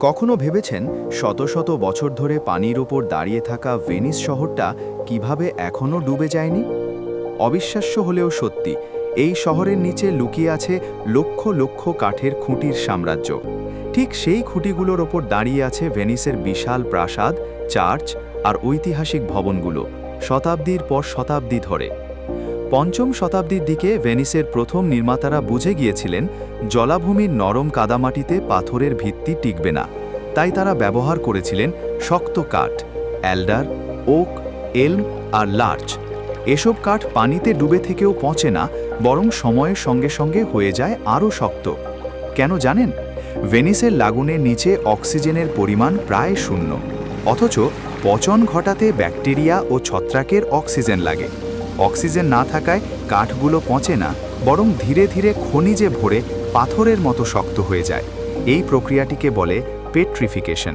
কখনো ভেবেছেন শত শত বছর ধরে পানির ওপর দাঁড়িয়ে থাকা ভেনিস শহরটা কীভাবে এখনও ডুবে যায়নি? অবিশ্বাস্য হলেও সত্যি, এই শহরের নিচে লুকিয়ে আছে লক্ষ লক্ষ কাঠের খুঁটির সাম্রাজ্য। ঠিক সেই খুঁটিগুলোর ওপর দাঁড়িয়ে আছে ভেনিসের বিশাল প্রাসাদ, চার্চ আর ঐতিহাসিক ভবনগুলো, শতাব্দীর পর শতাব্দী ধরে। পঞ্চম শতাব্দীর দিকে ভেনিসের প্রথম নির্মাতারা বুঝে গিয়েছিলেন, জলাভূমির নরম কাদামাটিতে পাথরের ভিত্তি টিকবে না। তাই তারা ব্যবহার করেছিলেন শক্ত কাঠ, অ্যালডার, ওক, এলম আর লার্চ। এসব কাঠ পানিতে ডুবে থেকেও পচে না, বরং সময়ের সঙ্গে সঙ্গে হয়ে যায় আরও শক্ত। কেন জানেন? ভেনিসের লাগুনের নিচে অক্সিজেনের পরিমাণ প্রায় শূন্য। অথচ পচন ঘটাতে ব্যাকটেরিয়া ও ছত্রাকের অক্সিজেন লাগে। অক্সিজেন না থাকায় কাঠগুলো পচে না, বরং ধীরে ধীরে খনিজে ভরে পাথরের মতো শক্ত হয়ে যায়। এই প্রক্রিয়াটিকে বলে পেট্রিফিকেশন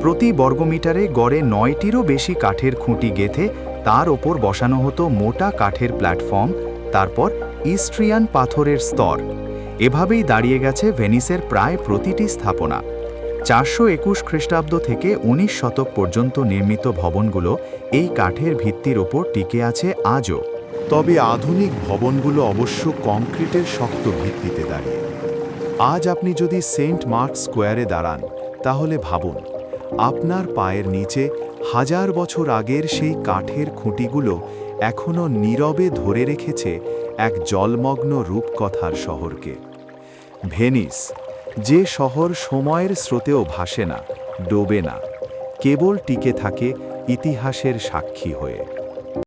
প্রতি বর্গমিটারে গড়ে নয়টিরও বেশি কাঠের খুঁটি গেথে তার ওপর বসানো হতো মোটা কাঠের প্ল্যাটফর্ম তারপর ইস্ট্রিয়ান পাথরের স্তর। এভাবেই দাঁড়িয়ে গেছে ভেনিসের প্রায় প্রতিটি স্থাপনা। চারশো একুশ খ্রিস্টাব্দ থেকে উনিশ শতক পর্যন্ত নির্মিত ভবনগুলো এই কাঠের ভিত্তির ওপর টিকে আছে আজও। তবে আধুনিক ভবনগুলো অবশ্য কংক্রিটের শক্ত ভিত্তিতে দাঁড়িয়ে। আজ আপনি যদি সেন্ট মার্ক স্কোয়ারে দাঁড়ান, তাহলে ভাবুন, আপনার পায়ের নিচে হাজার বছর আগের সেই কাঠের খুঁটিগুলো এখনও নীরবে ধরে রেখেছে এক জলমগ্ন রূপকথার শহরকে। ভেনিস যে শহর সময়ের স্রোতেও ভাসে না ডোবে না কেবল টিকে থাকে ইতিহাসের সাক্ষী হয়ে।